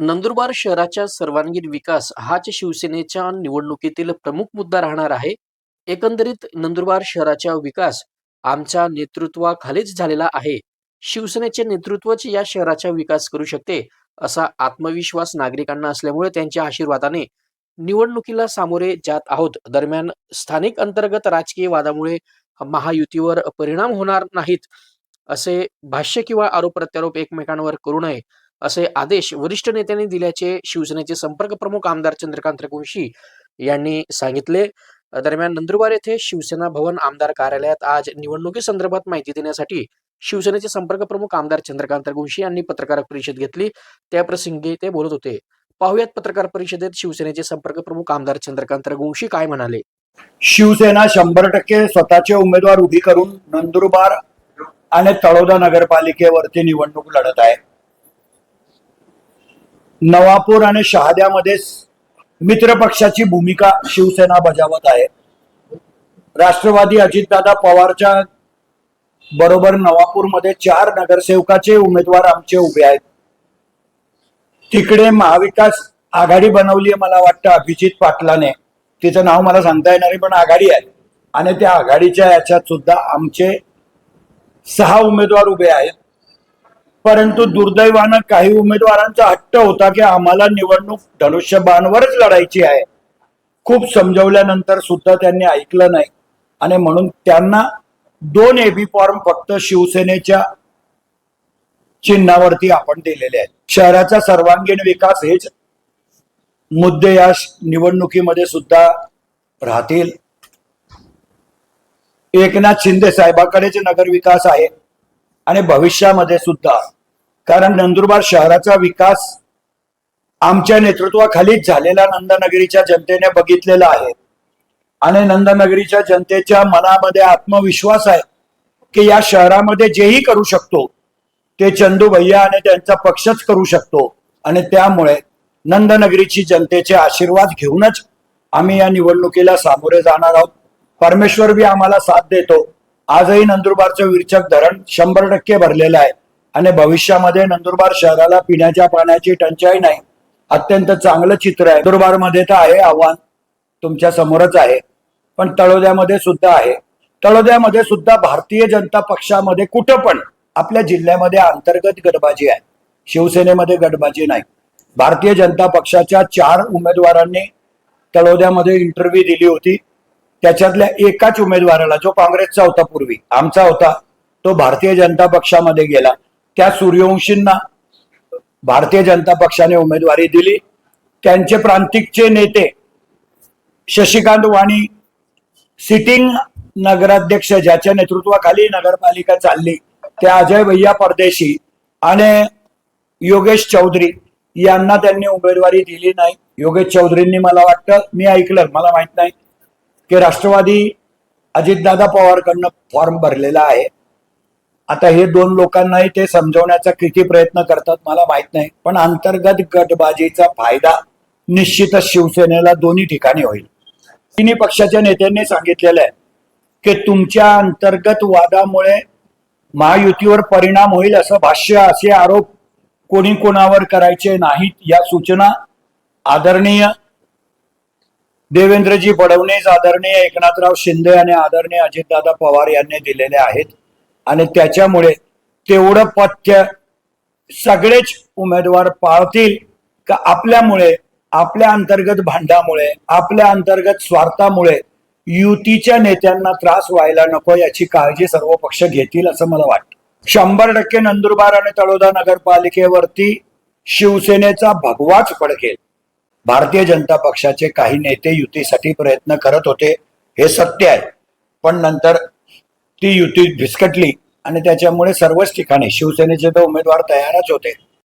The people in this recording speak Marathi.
नंदुरबार शहराच्या सर्वांगीण विकास हाच शिवसेनेच्या निवडणुकीतील प्रमुख मुद्दा राहणार आहे. एकंदरीत नंदुरबार शहराचा विकास आमच्या नेतृत्वाखालीच झालेला आहे. शिवसेनेचे नेतृत्वच या शहराचा विकास करू शकते असा आत्मविश्वास नागरिकांना असल्यामुळे त्यांच्या आशीर्वादाने निवडणुकीला सामोरे जात आहोत. दरम्यान स्थानिक अंतर्गत राजकीय वादामुळे महायुतीवर परिणाम होणार नाहीत असे भाष्य किंवा आरोप प्रत्यारोप एकमेकांवर करू नये असे आदेश वरिष्ठ नेत्यांनी दिल्याचे शिवसेनेचे संपर्क प्रमुख आमदार चंद्रकांत रघुवंशी यांनी सांगितले. दरम्यान नंदुरबार येथे शिवसेना भवन आमदार कार्यालयात आज निवडणुकीसंदर्भात माहिती देण्यासाठी शिवसेनेचे संपर्क प्रमुख आमदार चंद्रकांत रघुवंशी यांनी पत्रकार परिषद घेतली. त्याप्रसंगी ते बोलत होते. पाहुयात पत्रकार परिषदेत शिवसेनेचे संपर्क प्रमुख आमदार चंद्रकांत रघुवंशी काय म्हणाले? शिवसेना शंभर टक्के स्वतःचे उमेदवार उभी करून नंदुरबार आणि तळोदा नगरपालिकेवरती निवडणूक लढत आहे. नवापूर आणि शहाद्यामध्ये मित्र पक्षाची भूमिका शिवसेना बजावत आहे. राष्ट्रवादी अजितदादा पवारच्या बरोबर नवापूरमध्ये चार नगरसेवकाचे उमेदवार आमचे उभे आहेत. तिकडे महाविकास आघाडी बनवली आहे मला वाटतं अभिजित पाटलाने. तिचं नाव मला सांगता येणार पण आघाडी आहे. आणि त्या आघाडीच्या याच्यात सुद्धा आमचे सहा उमेदवार उभे आहेत. परंतु दुर्दैवानं काही उमेदवारांचा हट्ट होता की आम्हाला निवडणूक धनुष्यबाणवरच लढायची आहे. खूप समजवल्यानंतर सुद्धा त्यांनी ऐकलं नाही. आणि म्हणून त्यांना दोन एबी फॉर्म फक्त शिवसेनेच्या चिन्हावरती आपण दिलेले आहेत. शहराचा सर्वांगीण विकास हेच मुद्दे या निवडणुकीमध्ये सुद्धा राहतील. एकनाथ शिंदे साहेबाकडेच नगर विकास आहे. आणि भविष्यामध्ये सुद्धा कारण नंदुरबार शहराचा विकास आमच्या नेतृत्वाखालीच झालेला नंदनगरीच्या जनतेने बघितलेला आहे. आणि नंदनगरीच्या जनतेच्या मनामध्ये आत्मविश्वास आहे की या शहरामध्ये जेही करू शकतो ते चंदू भैया आणि त्यांचा पक्षच करू शकतो. आणि त्यामुळे नंदनगरीची जनतेचे आशीर्वाद घेऊनच आम्ही या निवडणुकीला सामोरे जाणार आहोत. परमेश्वर बी आम्हाला साथ देतो. आजही नंदुरबारचं विरचक धरण शंभर टक्के भरलेलं आहे. आणि भविष्यामध्ये नंदुरबार शहराला पिण्याच्या पाण्याची टंचाई नाही. अत्यंत चांगलं चित्र आहे. नंदुरबारमध्ये तर आहे आव्हान तुमच्या समोरच आहे. पण तळोद्यामध्ये सुद्धा आहे. तळोद्यामध्ये सुद्धा भारतीय जनता पक्षामध्ये कुठं पण आपल्या जिल्ह्यामध्ये अंतर्गत गटबाजी आहे. शिवसेनेमध्ये गटबाजी नाही. भारतीय जनता पक्षाच्या चार उमेदवारांनी तळोद्यामध्ये इंटरव्ह्यू दिली होती. त्याच्यातल्या एकाच उमेदवाराला जो काँग्रेसचा होता पूर्वी आमचा होता तो भारतीय जनता पक्षामध्ये गेला. त्या सूर्यवंशींना भारतीय जनता पक्षाने उमेदवारी दिली. त्यांचे प्रांतिकचे नेते शशिकांत वाणी सिटिंग नगराध्यक्ष ज्याच्या नेतृत्वाखाली नगरपालिका चालली ते अजय भैया परदेशी आणि योगेश चौधरी यांना त्यांनी उमेदवारी दिली नाही. योगेश चौधरींनी मला वाटतं मी ऐकलं मला माहीत नाही की राष्ट्रवादी अजितदादा पवारकडनं फॉर्म भरलेला आहे. आता हे दोन लोकांनाही ते समजवण्याचा किती प्रयत्न करतात मला माहीत नाही पण अंतर्गत गटबाजीचा फायदा निश्चितच शिवसेनेला दोन्ही ठिकाणी होईल. तिन्ही पक्षाच्या नेत्यांनी सांगितलेलं आहे की तुमच्या अंतर्गत वादामुळे महायुतीवर परिणाम होईल असं भाष्य असे आरोप कोणी कोणावर करायचे नाहीत या सूचना आदरणीय देवेंद्रजी फडणवीस आदरणीय एकनाथराव शिंदे आणि आदरणीय अजितदादा पवार यांनी दिलेले आहेत. आणि त्याच्यामुळे तेवढं पथ्य सगळेच उमेदवार पाळतील का आपल्यामुळे आपल्या अंतर्गत भांडामुळे आपल्या अंतर्गत स्वार्थामुळे युतीच्या नेत्यांना त्रास व्हायला नको याची काळजी सर्व पक्ष घेतील असं मला वाटतं. शंभर टक्के नंदुरबार आणि तळोदा नगरपालिकेवरती शिवसेनेचा भगवाच पडकेल. भारतीय जनता पक्षाचे काही नेते युतीसाठी प्रयत्न करत होते हे सत्य आहे. पण नंतर ती युती भिसकटली आणि त्याच्यामुळे सर्वच ठिकाणी शिवसेनेचे तर उमेदवार तयारच होते.